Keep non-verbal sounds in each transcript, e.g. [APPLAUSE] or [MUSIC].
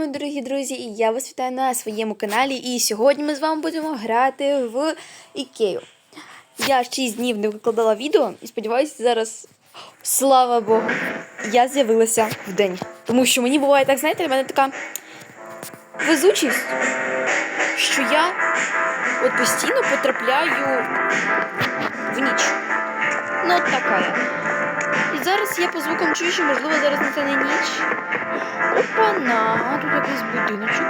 мої дорогі друзі, і я вас вітаю на своєму каналі. І сьогодні ми з вами будемо грати в Ікею. Я 6 днів не викладала відео і сподіваюся, зараз, слава Богу, я з'явилася в день. Тому що мені буває так, знаєте, в мене така везучість, що я от постійно потрапляю в ніч. Ну, от така я. Зараз я по звукам чую, що можливо зараз настане ніч. Опана, тут якийсь будиночок.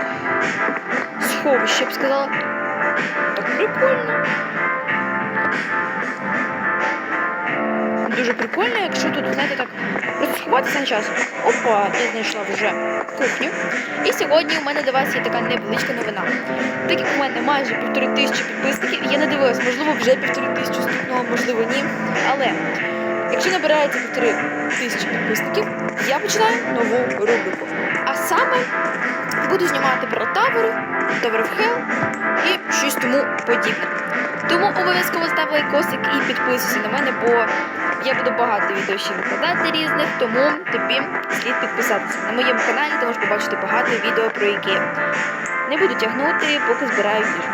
Сховище, я б сказала. Так прикольно. Дуже прикольно, якщо тут, знаєте, так просто сховатися на час. Опа, я знайшла вже кухню. І сьогодні у мене до вас є така невеличка новина. Так як у мене майже півтори тисячі підписників, я не дивилась, можливо, вже півтори тисячі стукнуло, можливо, ні. Але якщо набирається півтори тисячі підписників, я починаю нову рубрику. А саме буду знімати про тавери, Tower Hell і щось тому подібне. Тому обов'язково став лайкосик і підписуйся на мене, бо я буду багато відео ще викладати різних, тому тобі слід підписатися. На моєму каналі ти можеш побачити багато відео про Ікею. Не буду тягнути, поки збираю їжу.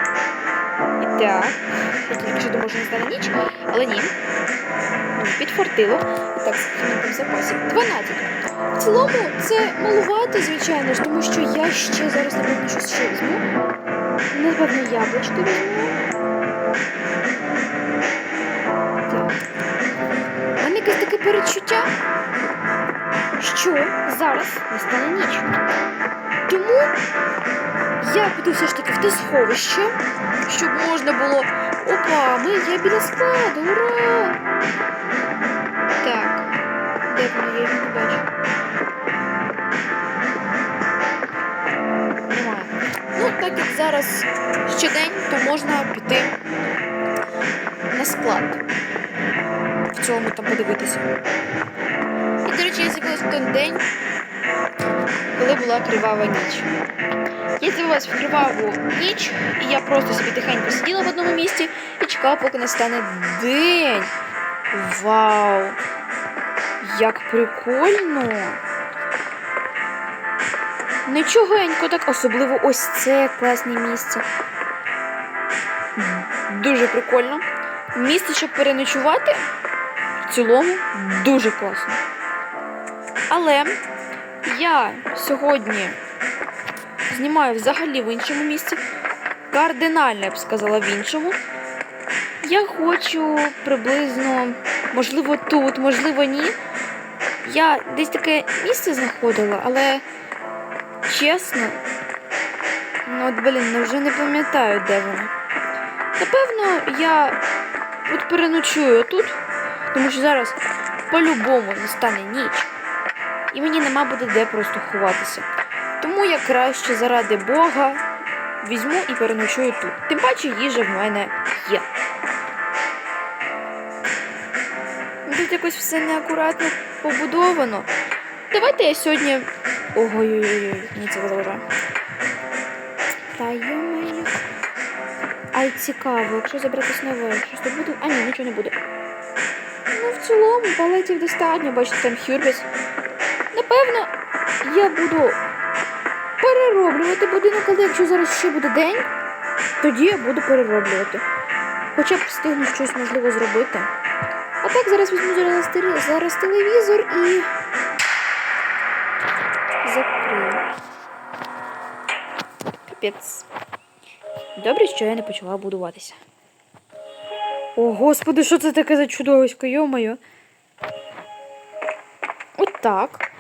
І так, я тільки що думав, що не стане ніч, але ні. Підфартило. Так, в запасі. 12. В цілому це малувати, звичайно ж, тому що я ще зараз, напевно, щось ще візьму. Напевно, яблучко візьму. Так. У мене якесь таке перечуття, що зараз настане ніч. Тому я піду все ж таки в те сховище, щоб можна було. Опа, ми є біля складу, ура! Його не бачу. Немає. Ну, так як зараз ще день, то можна піти на склад. В цьому там подивитися. І, до речі, я з'явилася в той день, коли була кривава ніч. Я з'явилася в криваву ніч, і я просто собі тихенько сиділа в одному місці і чекала, поки настане день. Вау! Як прикольно! Нічогенько так, особливо ось це класне місце. Дуже прикольно. Місце, щоб переночувати, в цілому дуже класно. Але я сьогодні знімаю взагалі в іншому місці. Кардинально, я б сказала, в іншому. Я хочу приблизно, можливо, тут, можливо, ні. Я десь таке місце знаходила, але чесно, ну от, блін, ну вже не пам'ятаю, де воно. Напевно, я от переночую тут, тому що зараз по-любому настане ніч, і мені нема буде де просто ховатися. Тому я краще заради Бога візьму і переночую тут. Тим паче їжа в мене є. Тут якось все неакуратно побудовано. Давайте я сьогодні. Ой-ой-ой, ні, це заважає. Та йо-моє. Ай, цікаво, якщо забратись нове, щось то буде. А ні, нічого не буде. Ну, в цілому, палетів достатньо, бачите, там Хюрбіс. Напевно, я буду перероблювати будинок, але якщо зараз ще буде день, тоді я буду перероблювати. Хоча б встигну щось можливо зробити. А так зараз візьму зараз, зараз телевізор і закрию. Капець. Добре, що я не почала будуватися. О, господи, що це таке за чудовисько, йо-моє. Отак.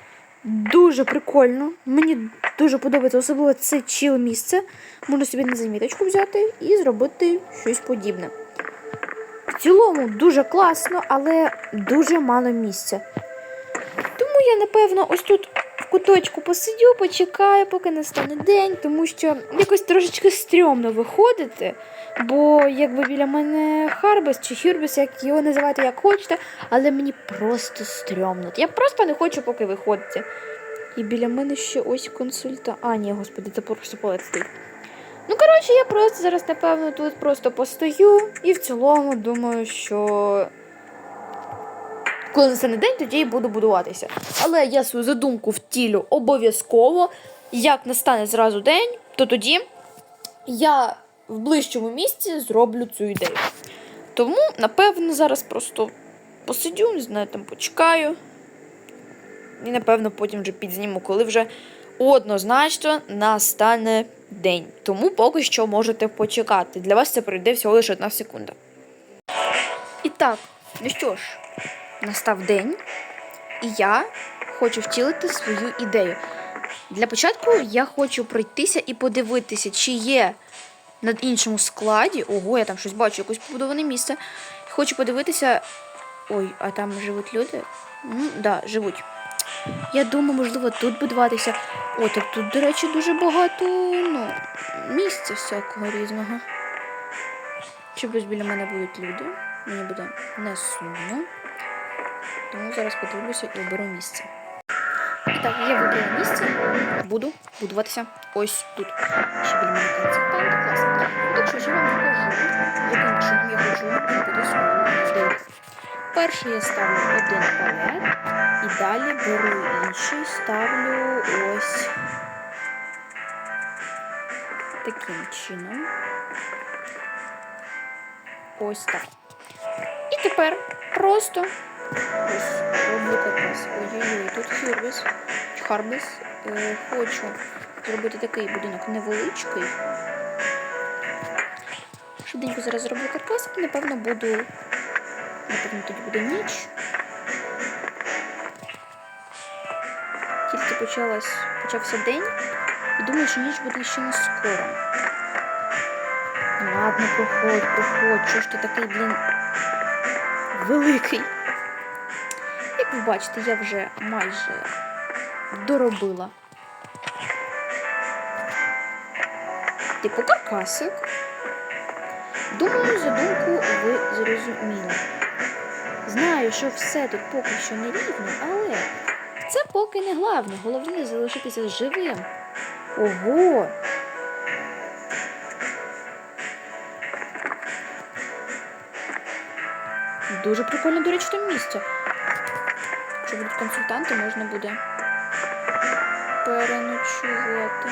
Дуже прикольно. Мені дуже подобається, особливо це чил місце. Можна собі на заміточку взяти і зробити щось подібне. В цілому дуже класно, але дуже мало місця. Тому я, напевно, ось тут в куточку посидю, почекаю, поки настане день, тому що якось трошечки стрьомно виходити. Бо якби біля мене Харбес чи Хюрбес, як його називати як хочете, але мені просто стрьомно. Я просто не хочу поки виходити. І біля мене ще ось консульта. А, ні, господи, це просто стоїть. Ну, коротше, я просто зараз, напевно, тут просто постою і в цілому думаю, що коли настане день, тоді і буду будуватися. Але я свою задумку втілю обов'язково. як настане зразу день, то тоді я в ближчому місці зроблю цю ідею. Тому, напевно, зараз просто посидю, не знаю, там почекаю. І, напевно, потім вже підзніму, коли вже однозначно настане день. Тому поки що можете почекати. Для вас це пройде всього лише одна секунда. І так, ну що ж, настав день, і я хочу втілити свою ідею. Для початку я хочу пройтися і подивитися, чи є на іншому складі. Ого, я там щось бачу, якесь побудоване місце. Хочу подивитися. Ой, а там живуть люди? Ну, да, живуть. Я думаю, можливо, тут будуватися. О, так тут, до речі, дуже багато ну, місця всякого різного. Чи ось біля мене будуть люди? Мені буде не сумно. Тому зараз подивлюся і оберу місце. Так, я вибрала місце. Буду будуватися ось тут. Ще біля мене концептант, класно. Так що ж я вам покажу, яким чином я хочу свою ідею. Перший я ставлю один палет, і далі беру інший, ставлю ось таким чином. Ось так. І тепер просто ось роблю каркас. Ой-ой-ой, тут хюрбіс, харбіс. Е, хочу зробити такий будинок невеличкий. Швиденько зараз зроблю каркас і напевно буду. Напевно, тоді буде ніч. Тільки почалась, почався день, і думаю, що ніч буде ще не скоро. Ладно, проходь, проходь. Чого ж ти такий, блін, великий? Як ви бачите, я вже майже доробила. Типу каркасик. Думаю, задумку ви зрозуміли. Знаю, що все тут поки що не рівно, але це поки не головне. Головне залишитися живим. Ого! Дуже прикольно, до речі, там місце. Якщо будуть консультанти, можна буде переночувати.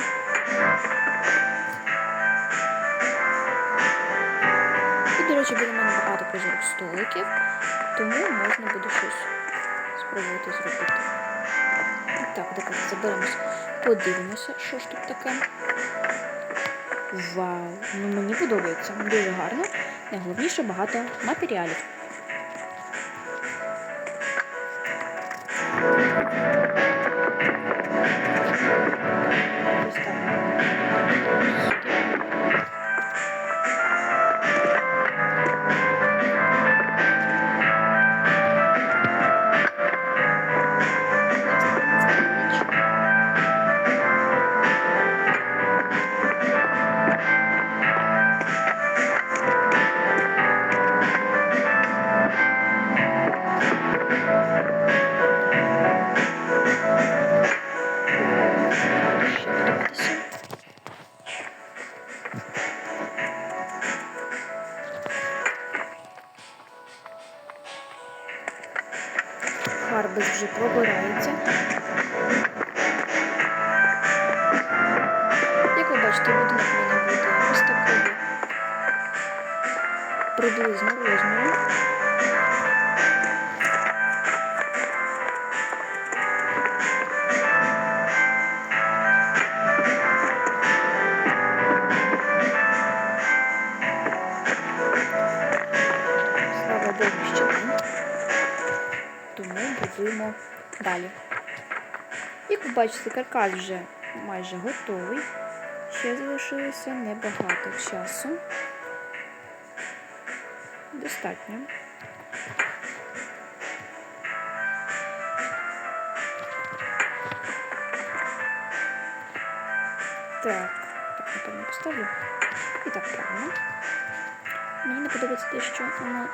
До речі, в мене багато прозорих столиків, тому можна буде щось спробувати зробити. Так, давайте заберемось, подивимося, що ж тут таке. Вау! Ну мені подобається. Дуже гарно. Найголовніше багато матеріалів. Тому будуємо далі. Як ви бачите, каркас вже майже готовий. Ще залишилося небагато часу. Достатньо. Так, так, напевно, поставлю. І так, правильно. Мені не подобається те, що воно.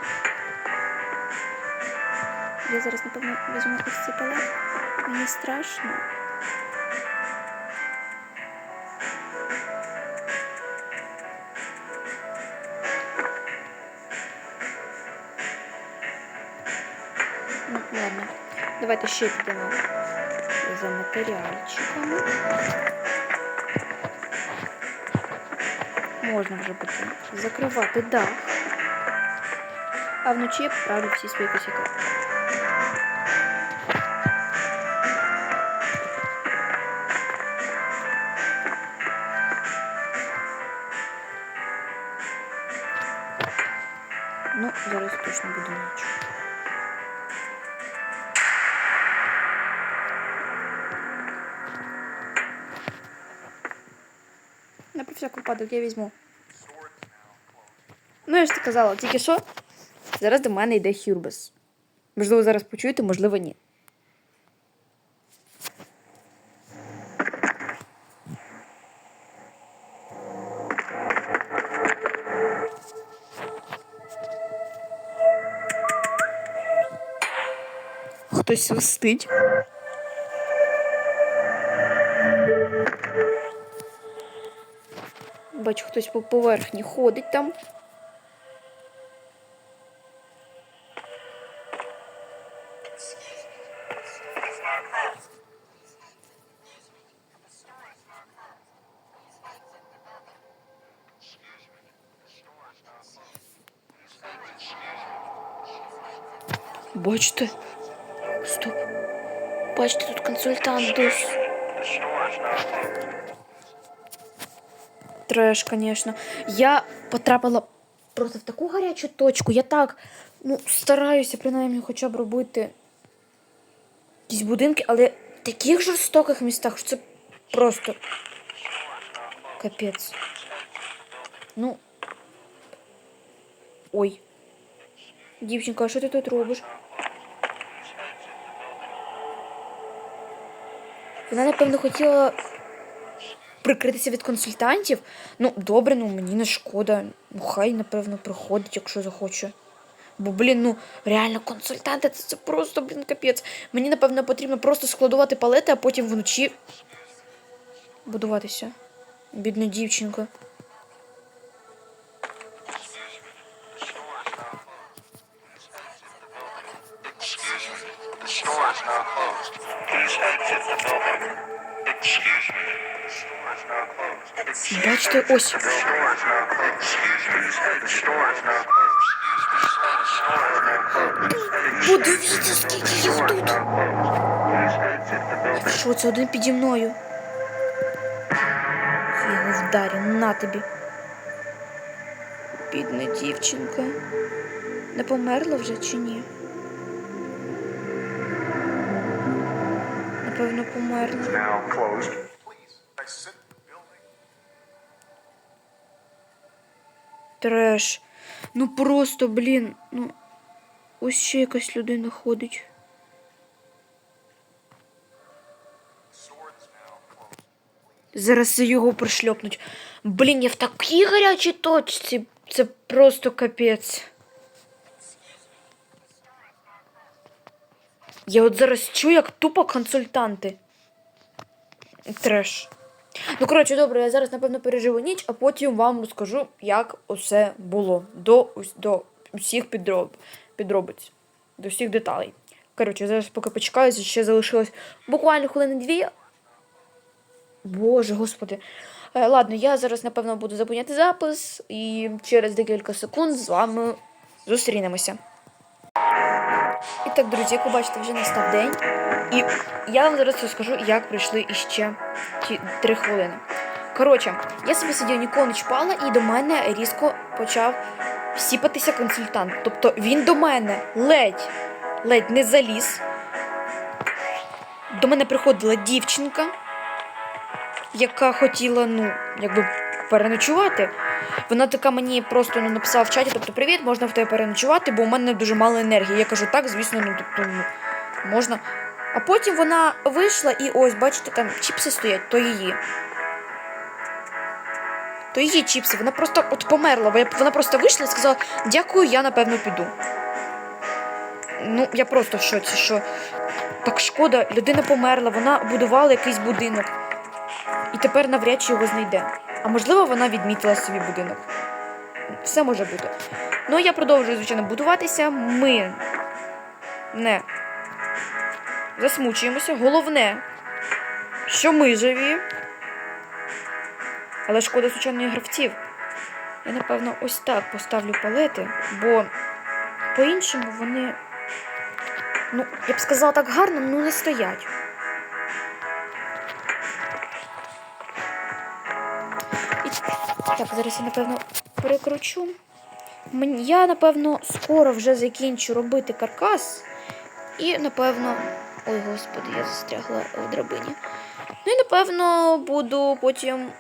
Я зараз, напевно, візьму ось ці палат. Мені страшно. Ну, ладно. Давайте ще підемо за матеріальчиками. Можна вже потім закривати дах. А вночі я поправлю всі свої косяки. Зараз точно буде ніч. На про всяк випадок я візьму. Ну, я ж ти казала, тільки що зараз до мене йде Хюрбес. Можливо, зараз почуєте, можливо, ні. Хтось свистить. Бачу, хтось по поверхні ходить там. Бачите? Бачите, тут консультант десь. Треш, звісно. Я потрапила просто в таку гарячу точку. Я так ну, стараюся принаймні хоча б робити якісь будинки, але в таких жорстоких містах, що це просто капець. Ну. Ой. Дівчинка, а що ти тут робиш? Вона, напевно, хотіла прикритися від консультантів. Ну, добре, ну мені не шкода. Ну, хай, напевно, приходить, якщо захоче. Бо, блін, ну реально консультанти це, це просто, блін, капець. Мені, напевно, потрібно просто складувати палети, а потім вночі будуватися. Бідна дівчинка. Один піді мною? Я його вдарю, на тобі. Бідна дівчинка. Не померла вже чи ні? Напевно, померла. Треш. Ну просто, блін, ну. Ось ще якась людина ходить. Зараз його пришльопнуть. Блін, я в такій гарячій точці. Це просто капець. Я от зараз чую, як тупо консультанти. Треш. Ну, коротше, добре, я зараз, напевно, переживу ніч, а потім вам розкажу, як усе було до, до усіх підроб, підробиць, до всіх деталей. Коротше, зараз поки почекаю, ще залишилось буквально хвилини дві. Боже, господи. Е, ладно, я зараз, напевно, буду зупиняти запис і через декілька секунд з вами зустрінемося. І так, друзі, як ви бачите, вже настав день. І я вам зараз розкажу, як пройшли іще ті три хвилини. Коротше, я собі сидів, нікого не чіпала, і до мене різко почав сіпатися консультант. Тобто він до мене ледь, ледь не заліз. До мене приходила дівчинка, яка хотіла, ну, якби переночувати. Вона така мені просто ну, написала в чаті, тобто, привіт, можна в тебе переночувати, бо у мене дуже мало енергії. Я кажу, так, звісно, ну тобто ну, можна. А потім вона вийшла і ось, бачите, там чіпси стоять, то її. То її чіпси. Вона просто от померла. Вона- просто вийшла і сказала, дякую, я напевно піду. Ну, я просто в шоці, що так шкода, людина померла, вона будувала якийсь будинок. І тепер навряд чи його знайде. А можливо, вона відмітила собі будинок. Все може бути. Ну, я продовжую, звичайно, будуватися. Ми не засмучуємося. Головне, що ми живі. Але шкода звичайно гравців. Я, напевно, ось так поставлю палети, бо по-іншому вони, ну, я б сказала так гарно, ну не стоять. Так, зараз я, напевно, перекручу. Я, напевно, скоро вже закінчу робити каркас. І, напевно. Ой, господи, я застрягла в драбині. Ну і, напевно, буду потім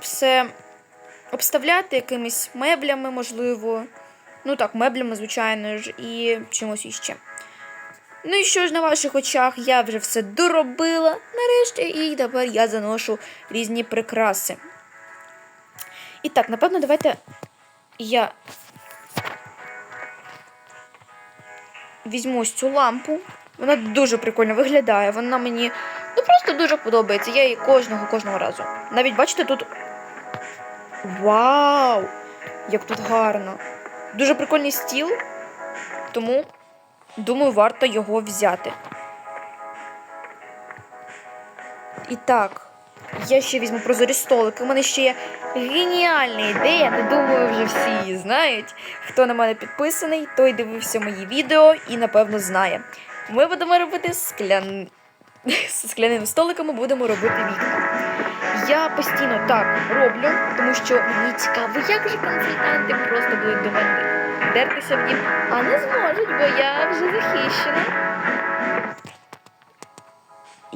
все обставляти якимись меблями, можливо. Ну так, меблями, звичайно ж, і чимось іще. Ну і що ж на ваших очах я вже все доробила нарешті, і тепер я заношу різні прикраси. І так, напевно, давайте я візьму ось цю лампу. Вона дуже прикольно виглядає. Вона мені ну просто дуже подобається. Я її кожного кожного разу. Навіть бачите, тут. Вау! Як тут гарно! Дуже прикольний стіл, тому думаю, варто його взяти. І так, я ще візьму прозорі столики. У мене ще є геніальна ідея. Не думаю, вже всі її знають. Хто на мене підписаний, той дивився мої відео і, напевно, знає. Ми будемо робити склян... [LAUGHS] з скляними столиками будемо робити вікна. Я постійно так роблю, тому що мені цікаво, як же консультанти просто будуть до мене дертися в дім, а не зможуть, бо я вже захищена.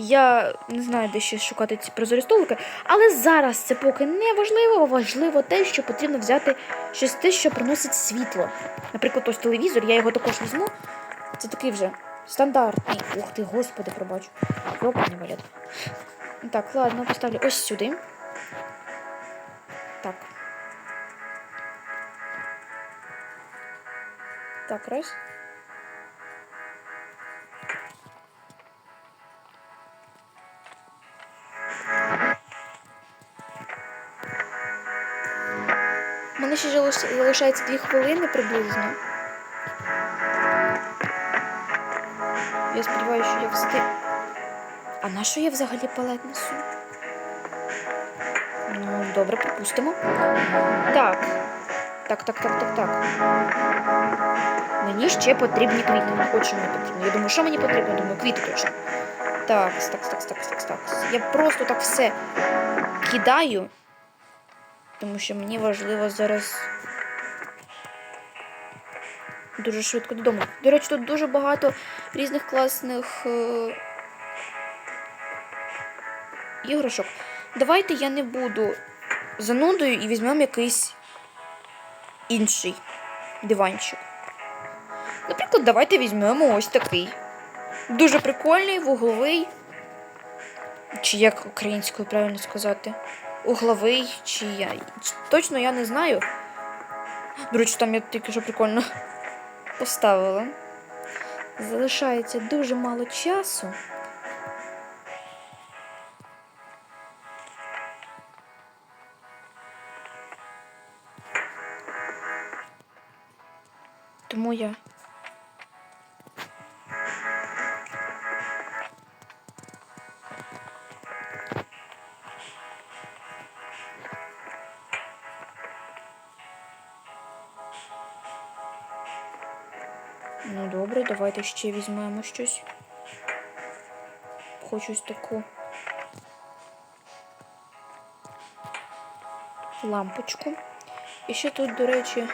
Я не знаю, де ще шукати ці прозорі столики, але зараз це поки не важливо. Важливо те, що потрібно взяти щось те, що приносить світло. Наприклад, ось телевізор, я його також візьму. Це такий вже стандартний. Ух ти, господи, пробачу. Йопаний валят. Так, ладно, поставлю ось сюди. Так. Так, раз. Мене ще залишається дві хвилини приблизно. Я сподіваюся, що я встиг. А на що я взагалі палет несу? Ну, добре, припустимо. Так. Так, так, так, так, так. Мені ще потрібні квіти. От що мені потрібно. Я думаю, що мені потрібно? Думаю, квіти точно. Так, так, так, так, так, так. Я просто так все кидаю. Тому що мені важливо зараз дуже швидко додому. До речі, тут дуже багато різних класних е... іграшок. Давайте я не буду занудою і візьмемо якийсь інший диванчик. Наприклад, давайте візьмемо ось такий. Дуже прикольний, вугловий. Чи як українською правильно сказати? Угловий, чи я. Точно я не знаю. До речі, там я тільки що прикольно [LAUGHS] поставила. Залишається дуже мало часу. Тому я. Давайте ще візьмемо щось. Хочу ось таку лампочку. І ще тут, до речі,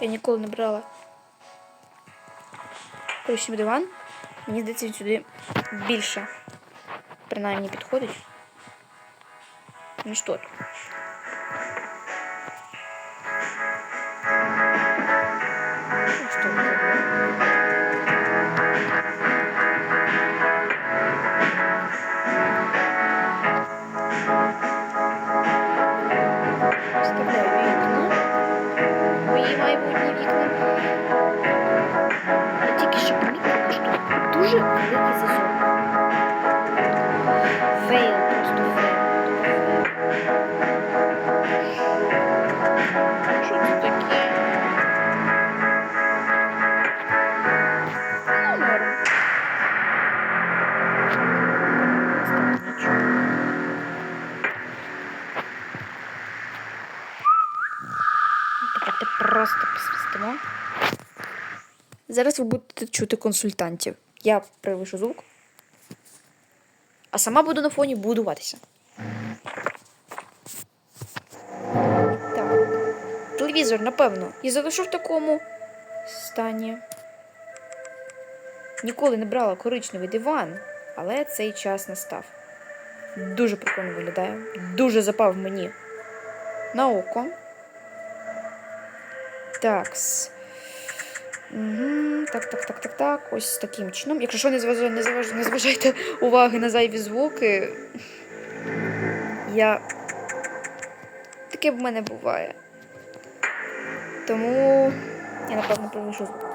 я ніколи не брала коричневий диван. Мені здається, він сюди більше принаймні підходить, ніж тут. дуже великий зазор. Фейл просто фейл. Що це таке? Давайте просто посвістимо. Зараз ви будете чути консультантів. Я привишу звук. А сама буду на фоні будуватися. Так. Телевізор, напевно, і залишу в такому стані. Ніколи не брала коричневий диван, але цей час настав. Дуже прикольно виглядає. Дуже запав мені на око. Такс. Так, так, так, так, так. Ось таким чином. Якщо що, не, зваж... не, зваж... не зважайте уваги на зайві звуки. Я. Таке в мене буває. Тому я напевно привишу звук.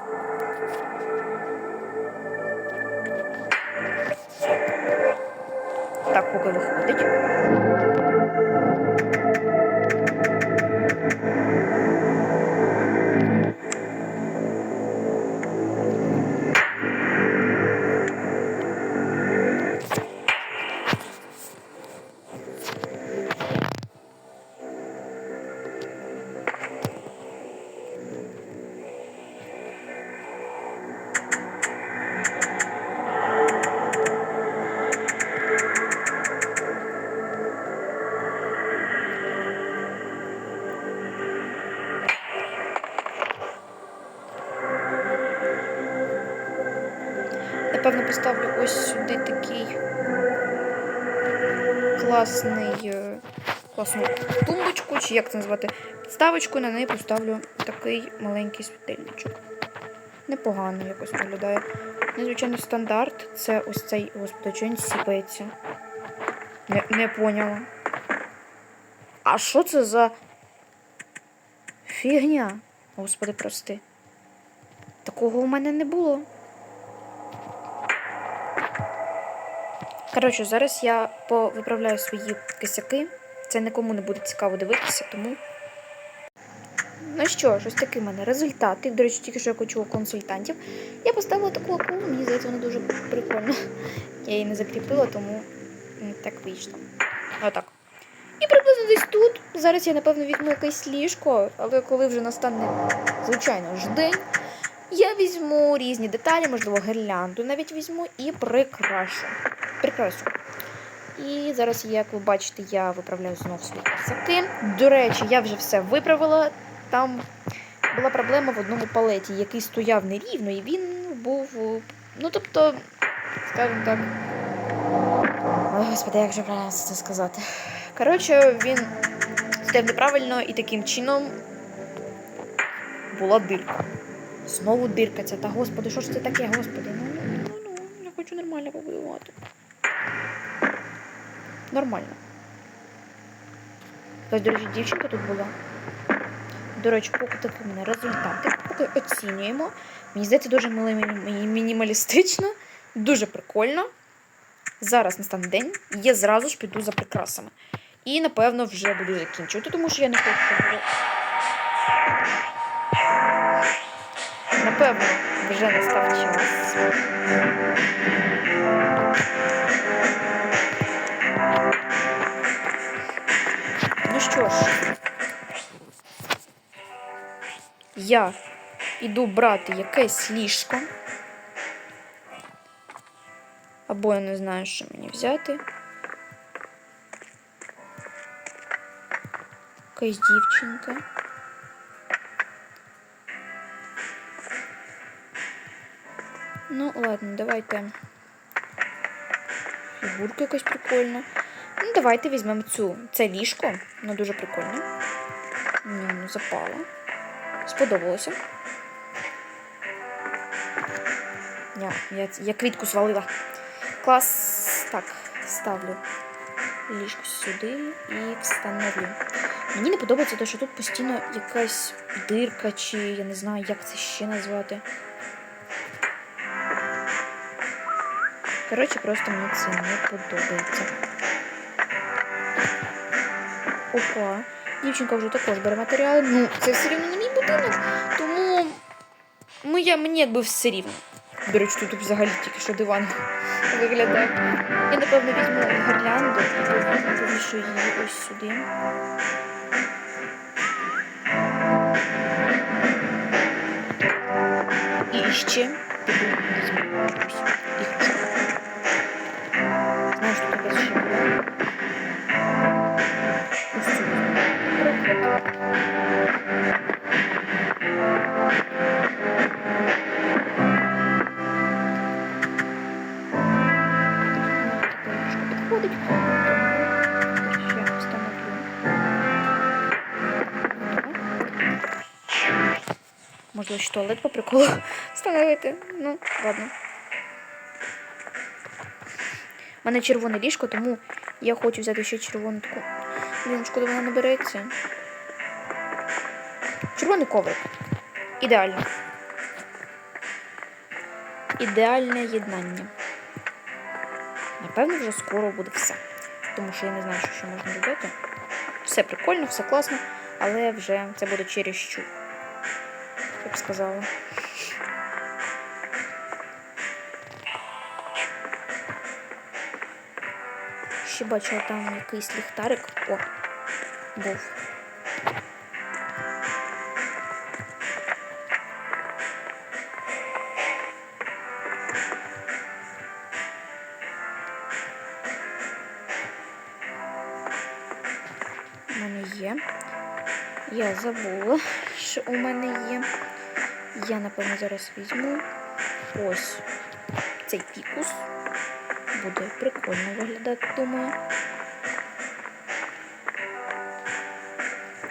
Так, поки виходить. Як це назвати, підставочку, на неї поставлю такий маленький світильничок. Непогано якось виглядає. Незвичайно стандарт. Це ось цей, господи, він сіпається. Не, не поняла. А що це за фігня? Господи, прости. Такого у мене не було. Коротше, зараз я повиправляю свої косяки. Це нікому не буде цікаво дивитися, тому. Ну що ж, ось такий в мене результат. І, до речі, тільки що я почула консультантів. Я поставила таку акулу, мені здається, вона дуже прикольна. Я її не закріпила, тому так вийшло. Отак. І приблизно десь тут. Зараз я, напевно, візьму якесь ліжко, але коли вже настане, звичайно ж, день, я візьму різні деталі, можливо, гірлянду навіть візьму і прикрашу. Прикрашу. І зараз, як ви бачите, я виправляю знов свої косяки. До речі, я вже все виправила. Там була проблема в одному палеті, який стояв нерівно, і він був. е, Ну, тобто, скажімо так. Ой, господи, як же правильно це сказати? Коротше, він стояв неправильно і таким чином була дирка. Знову дирка ця. Та господи, що ж це таке, господи? Ну, ну, ну, ну, я хочу нормально побудувати. Нормально. Ось, до речі, дівчинка тут була. До речі, поки такі в мене результати, поки оцінюємо. Мені здається, дуже мінімалістично, дуже прикольно. Зараз настане день, я зразу ж піду за прикрасами. І, напевно, вже буду закінчувати, тому що я не хочу. Напевно, вже настав час. Я іду брати якесь ліжко. Або я не знаю, що мені взяти. Якась дівчинка. Ну, ладно, давайте. Фігурка якась прикольна. Ну, давайте візьмемо цю. Це ліжко. Воно дуже прикольне. Ну, ну, запало. Сподобалося. Я, я, я квітку свалила. Клас. Так, ставлю ліжко сюди і встановлю. Мені не подобається те, що тут постійно якась дирка, чи я не знаю, як це ще назвати. Коротше, просто мені це не подобається. Опа. Дівчинка вже також бере матеріали. Ну, це все рівно будинок, тому ну, я, мені якби все рівно. До речі, тут взагалі тільки що диван виглядає. Я, напевно, візьму гірлянду і повішу її ось сюди. І ще піду візьму Можливо, ще туалет по приколу [LAUGHS] встановити. Ну, ладно. У мене червоне ліжко, тому я хочу взяти ще червону таку. Блін, шкода вона не береться. Червоний коврик. Ідеально. Ідеальне єднання. Напевно, вже скоро буде все. Тому що я не знаю, що ще можна робити. Все прикольно, все класно, але вже це буде через що. Я б сказала. Ще бачила там якийсь ліхтарик. О, був. У мене є. Я забула, що у мене є. Я, напевно, зараз візьму ось цей пікус. Буде прикольно виглядати, думаю.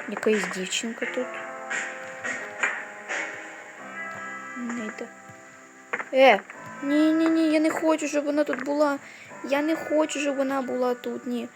Якась дівчинка тут. Не йде. Е! Ні, ні, ні, я не хочу, щоб вона тут була. Я не хочу, щоб вона була тут, ні.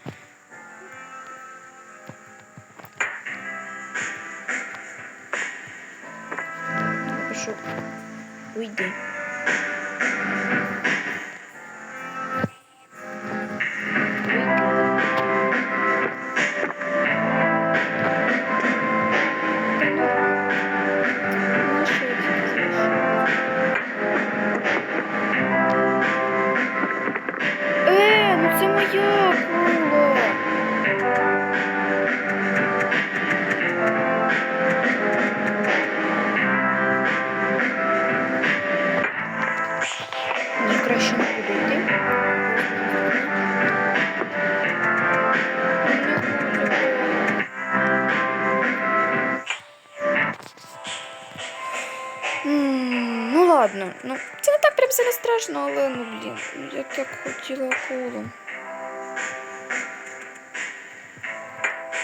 Страшно, але ну блін, я так хотіла акулу.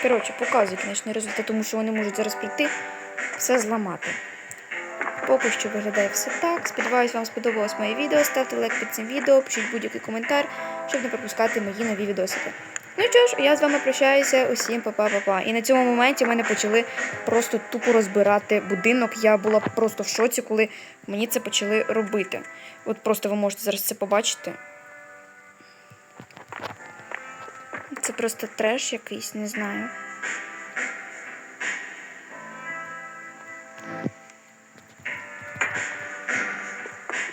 Коротше, показую кінечний результат, тому що вони можуть зараз прийти все зламати. Поки що виглядає все так. Сподіваюсь, вам сподобалось моє відео. Ставте лайк під цим відео, пишіть будь-який коментар, щоб не пропускати мої нові відосики. Ну що ж, я з вами прощаюся. Усім па-па-па-па. І на цьому моменті мене почали просто тупо розбирати будинок. Я була просто в шоці, коли мені це почали робити. От просто ви можете зараз це побачити. Це просто треш якийсь, не знаю.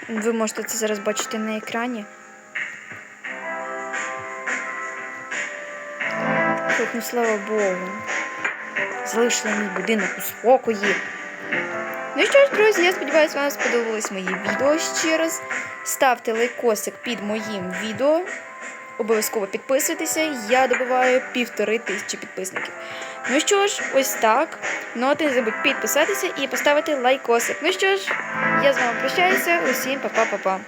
Ви можете це зараз бачити на екрані. Хоч, ну слава Богу. Залишила мій будинок у спокої. Ну що ж, друзі, я сподіваюся, вам сподобалось мої відео ще раз. Ставте лайкосик під моїм відео. Обов'язково підписуйтеся, я добиваю півтори тисячі підписників. Ну що ж, ось так. Ну а ти не забудь підписатися і поставити лайкосик. Ну що ж, я з вами прощаюся. Усім па-па-па-па.